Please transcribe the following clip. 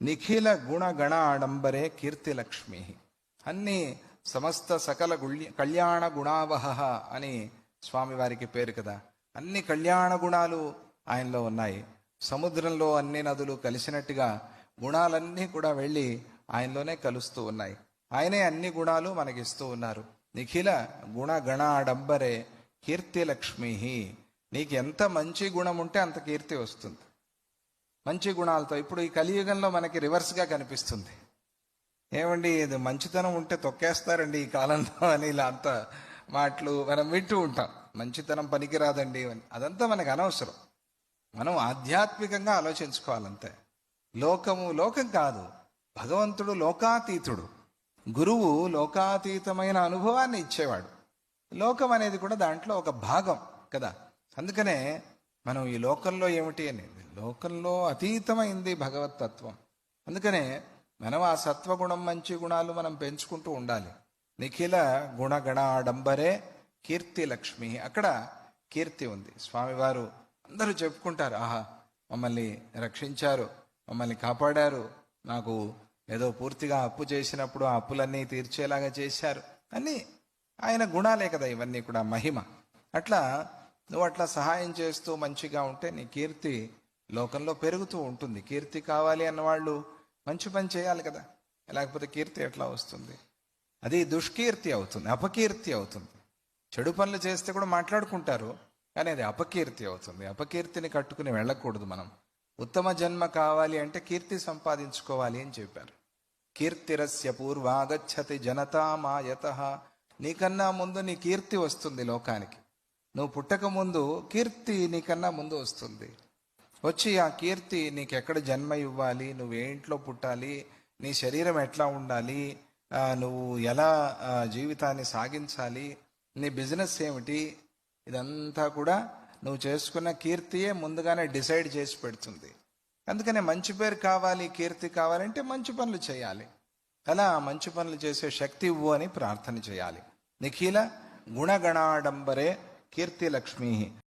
నిఖిల గుణగణ ఆడంబరే కీర్తి లక్ష్మి అన్ని సమస్త సకల కళ్యాణ గుణావహ అని స్వామివారికి పేరు కదా అన్ని కళ్యాణ గుణాలు ఆయనలో ఉన్నాయి సముద్రంలో అన్ని నదులు కలిసినట్టుగా గుణాలన్నీ కూడా వెళ్ళి ఆయనలోనే కలుస్తూ ఉన్నాయి ఆయనే అన్ని గుణాలు మనకిస్తూ ఉన్నారు నిఖిల గుణగణ ఆడంబరే కీర్తి లక్ష్మి నీకు ఎంత మంచి గుణం ఉంటే అంత కీర్తి వస్తుంది మంచి గుణాలతో ఇప్పుడు ఈ కలియుగంలో మనకి రివర్స్గా కనిపిస్తుంది. ఏమండి ఇది మంచితనం ఉంటే తొక్కేస్తారండి ఈ కాలంలో అని ఇలా అంత మాటలు మనం వింటూ ఉంటాం. మంచితనం పనికిరాదండి అని. అదంతా మనకు అనవసరం. మనం ఆధ్యాత్మికంగా ఆలోచించుకోవాలంతే. లోకము లోకం కాదు. భగవంతుడు లోకాతీతుడు. గురువు లోకాతీతమైన అనుభవాన్ని ఇచ్చేవాడు. లోకం అనేది కూడా దాంట్లో ఒక భాగం కదా. అందుకనే మనం ఈ లోకంలో ఏమిటి అనేది లోకంలో అతీతమైంది భగవతత్వం. అందుకనే మనం ఆ సత్వగుణం మంచి గుణాలు మనం పెంచుకుంటూ ఉండాలి. నిఖిల గుణగణ ఆడంబరే కీర్తి లక్ష్మి. అక్కడ కీర్తి ఉంది. స్వామివారు అందరూ చెప్పుకుంటారు ఆహా మమ్మల్ని రక్షించారు మమ్మల్ని కాపాడారు. నాకు ఏదో పూర్తిగా అప్పు చేసినప్పుడు ఆ అప్పులన్నీ తీర్చేలాగా చేశారు. అన్నీ ఆయన గుణాలే కదా ఇవన్నీ కూడా మహిమ. అట్లా నువ్వు అట్లా సహాయం చేస్తూ మంచిగా ఉంటే నీ కీర్తి లోకంలో పెరుగుతూ ఉంటుంది. కీర్తి కావాలి అన్నవాళ్ళు మంచి పని చేయాలి కదా. లేకపోతే కీర్తి ఎట్లా వస్తుంది? అది దుష్కీర్తి అవుతుంది అపకీర్తి అవుతుంది. చెడు పనులు చేస్తే కూడా మాట్లాడుకుంటారు కానీ అది అపకీర్తి అవుతుంది. అపకీర్తిని కట్టుకుని వెళ్ళకూడదు మనం. ఉత్తమ జన్మ కావాలి అంటే కీర్తి సంపాదించుకోవాలి అని చెప్పారు. కీర్తిరస్య పూర్వాగచ్చతి జనతా మాయత నీకన్నా ముందు నీ కీర్తి వస్తుంది లోకానికి. నువ్వు పుట్టక ముందు కీర్తి నీకన్నా ముందు వస్తుంది. వచ్చి ఆ కీర్తి నీకు ఎక్కడ జన్మ ఇవ్వాలి? నువ్వు ఏ ఇంట్లో పుట్టాలి? నీ శరీరం ఎట్లా ఉండాలి? నువ్వు ఎలా జీవితాన్ని సాగించాలి? నీ బిజినెస్ ఏమిటి? ఇదంతా కూడా నువ్వు చేసుకున్న కీర్తియే ముందుగానే డిసైడ్ చేసి పెడుతుంది. అందుకనే మంచి పేరు కావాలి కీర్తి కావాలంటే మంచి పనులు చేయాలి. అలా మంచి పనులు చేసే శక్తి ఇవ్వు అని ప్రార్థన చేయాలి. నిఖిల గుణగణాడంబరే కీర్తి లక్ష్మి